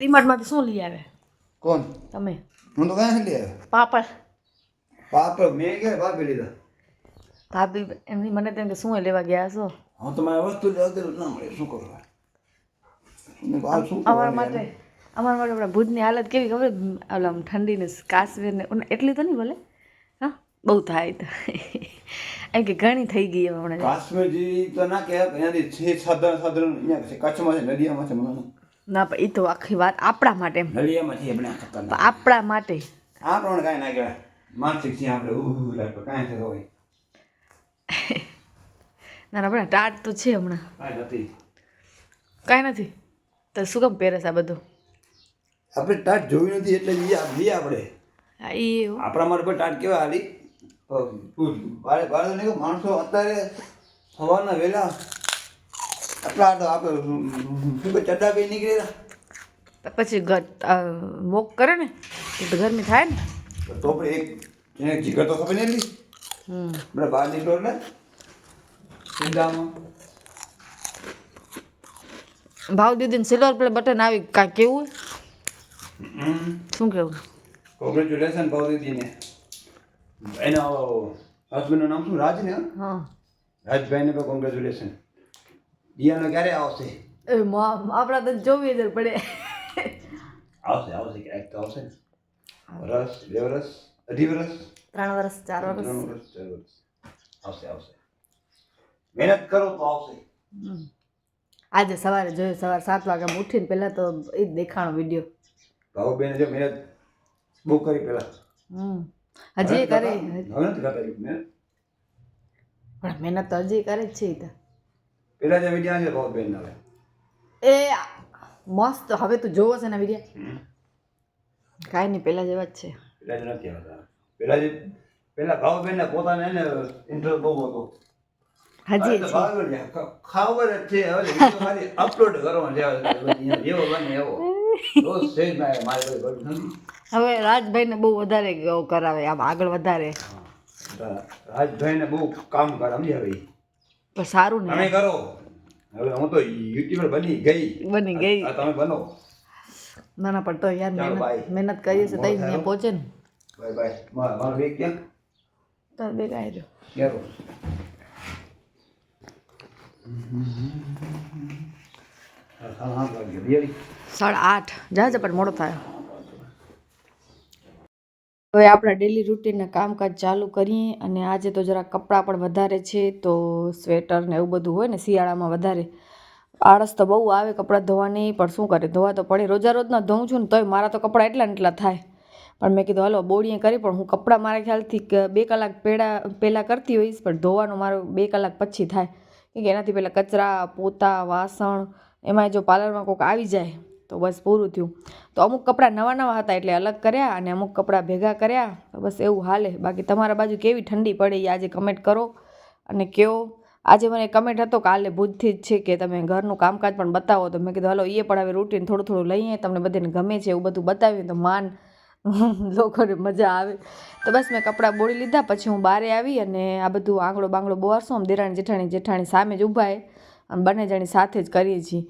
ડીમાર્ટમાંથી શું લઈ આવે? કોણ? તમે. હું તો કાંઈ લઈ આવ્યો. પાપડ. પાપડ? મેં કે પાપડ લીધા? ભાભી એમની મને તેમ કે શું લેવા ગયા છો? હું તમારે વસ્તુ લેવા ગયેલું ના મળે. શું કરવા અમારા માટે અમારા માટે આપણા ભુજની હાલત કેવી ખબર? ઓલા ઠંડીને કાશ્મીર ને એટલી તો નહીં ભલે. હા બહુ થાય તો. એમ કે ઘણી થઈ ગઈ હમણાં. કાશ્મીરજી તો ના કહેવાય અહીંયાથી છે સાધારણ સાધારણ અહીંયા છે કચ્છમાં છે નદીયામાં છે મને ના પણ એ તો આખી વાત આપણા માટે છે આપણે ખતરનાક આપણા માટે. આ કાંઈ ના કહેવાય? માનસિક છે આપણે ઉહ લાગતો કાંઈ થતો હોય. ના ના પણ ટાટ તો છે હમણાં. કાંઈ નથી. કાંઈ નથી? તો શું કામ પહેરે છે આ બધું? આપણે ટાટ જોઈ નથી એટલે જઈએ જઈએ આપણે. હા એ આપણા માટે પણ ટાટ કેવા હાલી? માણસો અત્યારે સવારના વહેલા આપણે ચડ્ડા પી નીકળેલા તો પછી ઘર વોક કરે ને તો ગરમી થાય ને. તો પણ એક એને જીગર તો ખબર નહીં હમ. આપણે બહાર નીકળો ને. ભાવ દીદીને સિલ્વર પ્લે બટન આવી કાંઈ કેવું. શું કેવું? કોંગ્રેચ્યુલેશન ભાવ દીદીને એનો હસબન્ડનું નામ શું? રાજ ને હા? હા. રાજભાઈને પણ કોંગ્રેચ્યુલેશન દિયાનો ક્યારે આવશે? એ આપણા તો જોવી જ પડે. આવશે આવશે ક્યારેક તો આવશે ને. વરસ બે વરસ અઢી વરસ? ત્રણ વર્ષ ચાર વર્ષ ત્રણ વરસ ચાર વરસ. આવશે આવશે. મહેનત કરો તો આવશે. આજે સવારે જોયો સવારે સાત વાગે ઉઠીને પહેલાં તો એ જ દેખાણો વીડિયો ભાવબેને જો મહેનત બહુ કરી પેલા હજી કરે. મહેનત પણ મહેનત તો હજી કરે જ છે એ તો. પેલા જે વીડિયો છે ભાવબેન હવે એ મસ્ત હવે તું જોવો છે ને વિડિયા કાંઈ નહીં પેલા જેવા જ છે પેલા જ નથી આવતા પેલા જે પેલા ભાવબેન પોતાને એને ઇન્ટરેસ્ટ બહુ હતો હજી ને ખબર જ છે હવે ખાલી અપલોડ કરવાનો છે જેવો બને એવો હવે રાજભાઈને બહુ વધારે કરાવે આમ આગળ વધારે રાજભાઈને બહુ કામ કરે સમજી હવે ઈ. પણ સારું ને તમે કરો હવે હું તો યુટ્યુબર બની ગઈ બની ગઈ તમે બનો ના ના પણ તો યાર મહેનત. મહેનત કરીએ છે તઈ ને પહોંચે ને બાય બાય મારો વેગ ક્યાં તો બે કાંઈ રહ્યો સાડા આઠ જાજે પણ મોડો થાય હવે આપણા ડેલી રૂટીનના કામકાજ ચાલુ કરીએ અને આજે તો જરા કપડાં પણ વધારે છે તો સ્વેટર ને એવું બધું હોય ને શિયાળામાં વધારે. આળસ તો બહુ આવે કપડાં ધોવાની, પણ શું કરે? ધોવા તો પડે. રોજા રોજના ધોઉં છું ને તોય મારા તો કપડાં એટલા ને એટલા થાય. પણ મેં કીધું, હાલો બોડીએ કરી. પણ હું કપડાં મારા ખ્યાલથી બે કલાક પેડા પહેલાં કરતી હોઈશ, પણ ધોવાનું મારું બે કલાક પછી થાય. કે એનાથી પહેલાં કચરા, પોતા, વાસણ એમાં જો પાર્લરમાં કોઈક આવી જાય તો બસ પૂરું થયું. તો અમુક કપડાં નવા નવા હતા એટલે અલગ કર્યા અને અમુક કપડાં ભેગા કર્યા. તો બસ એવું હાલે. બાકી તમારા બાજુ કેવી ઠંડી પડે એ આજે કમેન્ટ કરો અને કહો આજે મને કમેન્ટ હતો કાલે ભૂજથી જ છે કે તમે ઘરનું કામકાજ પણ બતાવો. તો મેં કીધું, હાલો એ પણ હવે રૂટીન થોડું થોડું લઈએ. તમને બધાને ગમે છે એવું બધું બતાવ્યું તો માન લોકોને મજા આવે. તો બસ મેં કપડાં બોળી લીધા. પછી હું બહારે આવી અને આ બધું આંગળો બાંગળો બોરશું આમ દેરાણી જેઠાણી જેઠાણી સામે જ ઊભા અને બંને જણી સાથે જ કરીએ છીએ.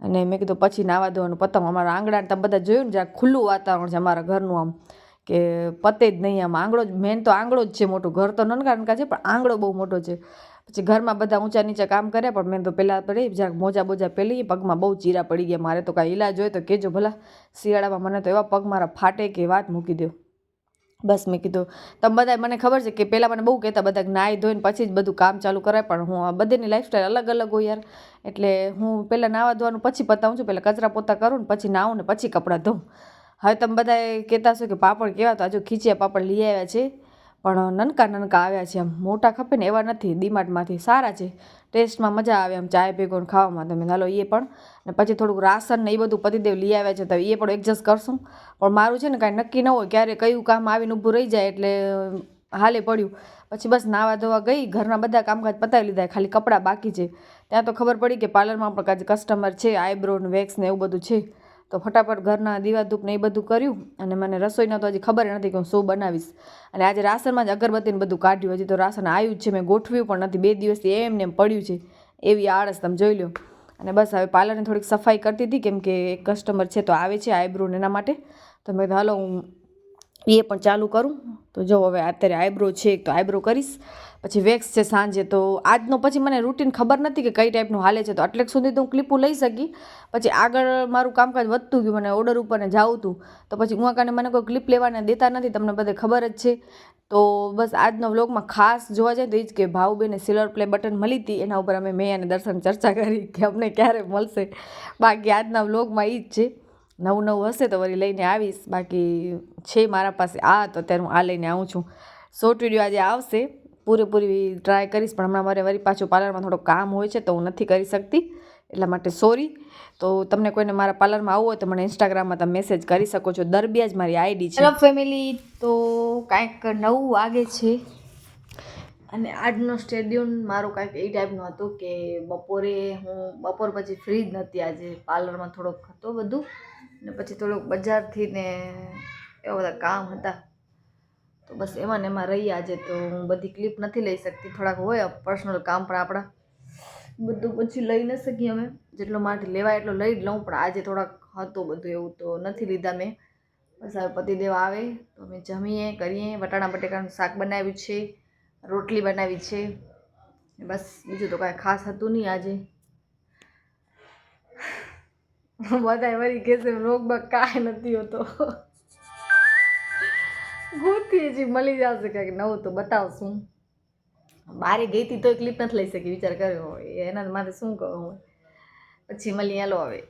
અને મેં કીધું પછી નાવા ધોવાનું. પતંગ અમારા આંગણાને તમે બધા જોયું ને જ્યાં ખુલ્લું વાતાવરણ છે અમારા ઘરનું આમ, કે પતે જ નહીં આમ. આંગળો જ મેન તો આંગળો જ છે મોટું. ઘર તો નનકા નનકા છે, પણ આંગળો બહુ મોટો છે. પછી ઘરમાં બધા ઊંચા નીચે કામ કર્યા પણ મેં તો પહેલાં પડી જરાક મોજા બોજા પહેલી, પગમાં બહુ ચીરા પડી ગયા. મારે તો કાંઈ ઈલાજ હોય તો કહેજો ભલા. શિયાળામાં મને તો એવા પગ મારા ફાટે કે વાત મૂકી દો બસ મેં કીધું, તમે બધા મને ખબર છે કે પહેલાં મને બહુ કહેતા બધા નાહી ધોઈને પછી જ બધું કામ ચાલુ કરાય, પણ હું બધીની લાઈફસ્ટાઈલ અલગ અલગ હોય યાર. એટલે હું પહેલાં નાવા ધોવાનું, પછી પતાવું છું, પહેલાં કચરા પોતા કરું ને પછી નાહું ને પછી કપડાં ધોઉં. હવે તમે બધા કહેતા છો કે પાપડ કેવા તો હજુ ખીચિયા પાપડ લઈ આવ્યા છે. પણ નનકા નનકા આવ્યા છે એમ. મોટા ખપે ને એવા નથી. ડીમાર્ટમાંથી સારા છે. ટેસ્ટમાં મજા આવે એમ. ચાય ભેગો ખાવામાં તમે હાલો એ પણ. ને પછી થોડુંક રાશન ને એ બધું પતિદેવ લઈ આવ્યા છે તો એ પણ એડજસ્ટ કરશું. પણ મારું છે ને કાંઈ નક્કી ન હોય ક્યારે કયું કામ આવીને ઊભું રહી જાય એટલે હાલે પડ્યું. પછી બસ નાવા ધોવા ગઈ. ઘરના બધા કામકાજ પતાવી લીધા. ખાલી કપડાં બાકી છે. ત્યાં તો ખબર પડી કે પાર્લરમાં પણ કસ્ટમર છે, આઈબ્રો ને વેક્સ ને એવું બધું છે. તો ફટાફટ ઘરના દીવા ધૂપ ને એ બધું કર્યું અને મને રસોઈનો તો હજી ખબર નથી કે હું શું બનાવીશ. અને આજે રાસનમાં જ અગરબત્તીને બધું કાઢ્યું, હજી તો રાસન આવ્યું જ છે, મેં ગોઠવ્યું પણ નથી, બે દિવસથી એમ ને એમ પડ્યું છે, એવી આળસ તમે જોઈ લો. અને બસ હવે પાર્લરની થોડીક સફાઈ કરતી હતી, કેમ કે એક કસ્ટમર છે તો આવે છે આઈબ્રો એના માટે. તો મેં હાલો, હું એ પણ ચાલુ કરું. તો જો હવે અત્યારે આઈબ્રો છે તો આઈબ્રો કરીશ. પછી વેક્સ છે સાંજે તો આજનો પછી મને રૂટીન ખબર નથી કે કઈ ટાઈપનું હાલે છે. તો એટલે સુધી તો હું ક્લિપો લઈ શકી. પછી આગળ મારું કામકાજ વધતું ગયું, મને ઓર્ડર ઉપર ને જાવું હતું તો પછી હું કારણે મને કોઈ ક્લિપ લેવાને દેતા નથી, તમને બધે ખબર જ છે. તો બસ આજનો વ્લોગમાં ખાસ જોવા જાય તો એ જ કે ભાવબેને સિલ્વર પ્લે બટન મળી હતી. એના ઉપર અમે મેં અને દર્શન ચર્ચા કરી કે અમને ક્યારે મળશે. બાકી આજના વ્લોગમાં એ જ છે. નવું નવું હશે તો વળી લઈને આવીશ. બાકી છે મારા પાસે. આ તો અત્યારે હું આ લઈને આવું છું. શોર્ટ વીડિયો આજે આવશે. પૂરેપૂરી ટ્રાય કરીશ, પણ હમણાં મારે વળી પાછું પાર્લરમાં થોડું કામ હોય છે તો હું નથી કરી શકતી, એટલા માટે સોરી. તો તમને કોઈને મારા પાર્લરમાં આવવું હોય તો મને ઇન્સ્ટાગ્રામમાં તમે મેસેજ કરી શકો છો. દરબિયા જ મારી આઈડી છે. ફેમિલી તો કાંઈક નવું વાગે છે અને આજનો સ્ટેડિયમ મારું કાંઈક એ ટાઈપનું હતું કે બપોરે હું બપોર પછી ફ્રી જ નથી આજે, પાર્લરમાં થોડોક હતો બધું. ને પછી થોડુંક બજારથી ને એવા બધા કામ હતા. તો બસ એમાં ને એમાં રહી આજે તો હું બધી ક્લિપ નથી લઈ શકતી. થોડાક હોય પર્સનલ કામ પણ આપણા. બધું પછી લઈ ન શકીએ અમે. જેટલો માટે લેવાય એટલો લઈ જ લઉં, પણ આજે થોડાક હતું બધું એવું તો નથી લીધા મેં. બસ હવે પતિદેવ આવે, તો અમે જમીએ, કરીએ. વટાણા બટેકાનું શાક બનાવ્યું છે, રોટલી બનાવી છે. બસ બીજું તો કાંઈ ખાસ હતું નહીં આજે. બધા વળી કહેશે રોગમાં કાંઈ નથી હોતો. ગોતી હજી મળી જશે કે નવું તો બતાવશું. બારે ગઈ હતી તો ક્લિપ નથી લઈ શકી, વિચાર કર્યો એના માટે શું કહું? પછી મળી હાલો હવે.